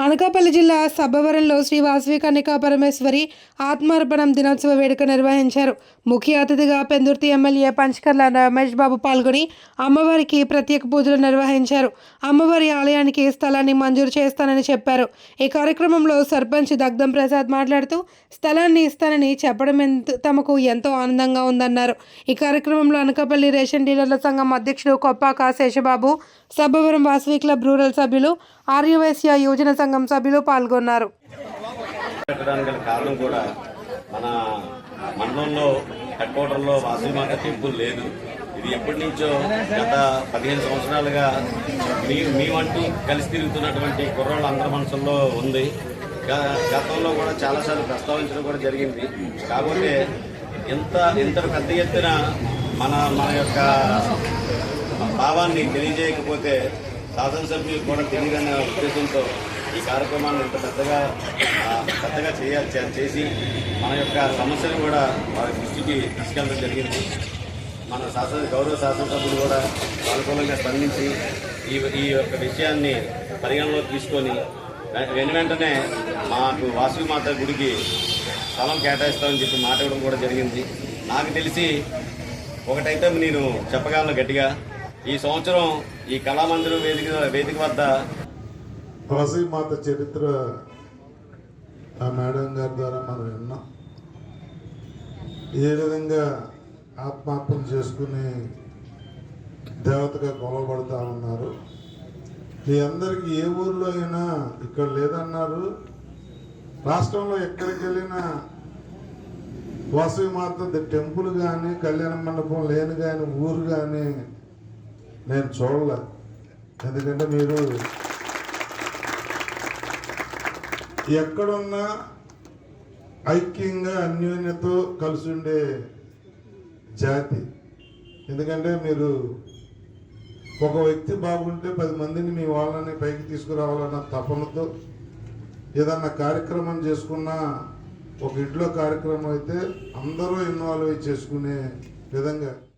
అనకాపల్లి జిల్లా సబ్బవరంలో శ్రీ వాసవి కన్యకా పరమేశ్వరి ఆత్మార్పణం దినోత్సవ వేడుక నిర్వహించారు. ముఖ్య అతిథిగా పెందుర్తి ఎమ్మెల్యే పంచకర్ల రమేష్ బాబు పాల్గొని అమ్మవారికి ప్రత్యేక పూజలు నిర్వహించారు. అమ్మవారి ఆలయానికి స్థలాన్ని మంజూరు చేస్తానని చెప్పారు. ఈ కార్యక్రమంలో సర్పంచ్ దగ్ధం ప్రసాద్ మాట్లాడుతూ స్థలాన్ని ఇస్తానని చెప్పడం ఎంత తమకు ఎంతో ఆనందంగా ఉందన్నారు. ఈ కార్యక్రమంలో అనకాపల్లి రేషన్ డీలర్ల సంఘం అధ్యక్షుడు కొప్పాక శేషబాబు సబ్బవరం వాసవి క్లబ్ రూరల్ సభ్యులు ఆర్యవైశ్య యువజన సంఘం సభ్యులు పాల్గొన్నారు. గల కారణం కూడా మన మండలంలో హెడ్ క్వార్టర్లో వాసవిమాత టెంపుల్ లేదు. ఇది ఎప్పటి నుంచో గత పదిహేను సంవత్సరాలుగా మీ మేమంటూ కలిసి తిరుగుతున్నటువంటి కుర్రాళ్ళ అందరి మనసుల్లో ఉంది. గ- గతంలో కూడా చాలాసార్లు ప్రస్తావించడం కూడా జరిగింది. కాకపోతే ఇంత ఇంత పెద్ద ఎత్తున మన మన యొక్క భావాన్ని తెలియజేయకపోతే శాసనసభ్యులు కూడా తెలియదనే ఉద్దేశంతో ఈ కార్యక్రమాన్ని ఇంత పెద్దగా పెద్దగా చేయాలి చేసి మన యొక్క సమస్యను కూడా వారి దృష్టికి తీసుకెళ్ళడం జరిగింది. మన శాసన గౌరవ శాసనసభ్యులు కూడా అనుకూలంగా స్పందించి ఈ ఈ యొక్క విషయాన్ని పరిగణలోకి తీసుకొని వెను వెంటనే మాకు వాసుమాత గుడికి స్థలం కేటాయిస్తామని చెప్పి మాట ఇవ్వడం కూడా జరిగింది. నాకు తెలిసి ఒకటైతే నేను చెప్పగలను గట్టిగా. ఈ సంవత్సరం ఈ కళామందిరం వేదిక వేదిక వద్ద తులసి మాత చరిత్ర ఆ మేడం గారి ద్వారా మనం విన్నాం. ఏ విధంగా ఆత్మార్పణ చేసుకుని దేవతగా కొలవబడతా ఉన్నారు. మీ అందరికీ ఏ ఊర్లో అయినా ఇక్కడ లేదన్నారు. రాష్ట్రంలో ఎక్కడికి వెళ్ళినా వాసవి మాత టెంపుల్ కానీ కళ్యాణ మండపం లేని కానీ ఊరు కానీ నేను చూడలే. ఎందుకంటే మీరు ఎక్కడున్నా ఐక్యంగా అన్యోన్యతో కలిసి ఉండే జాతి. ఎందుకంటే మీరు ఒక వ్యక్తి బాగుంటే పది మందిని మీ వాళ్ళని పైకి తీసుకురావాలన్న తపనతో ఏదన్నా కార్యక్రమం చేసుకున్నా ఒక ఇంట్లో కార్యక్రమం అయితే అందరూ ఇన్వాల్వ్ అయి చేసుకునే విధంగా